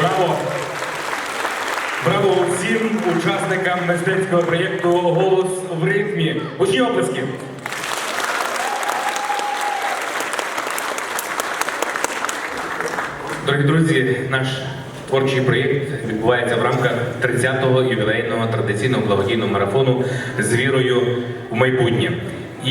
Браво! Браво всім учасникам мистецького проєкту Голос в ритмі. Учні оплески. Дорогі друзі, наш творчий проєкт відбувається в рамках 30-го ювілейного традиційного благодійного марафону з вірою в майбутнє.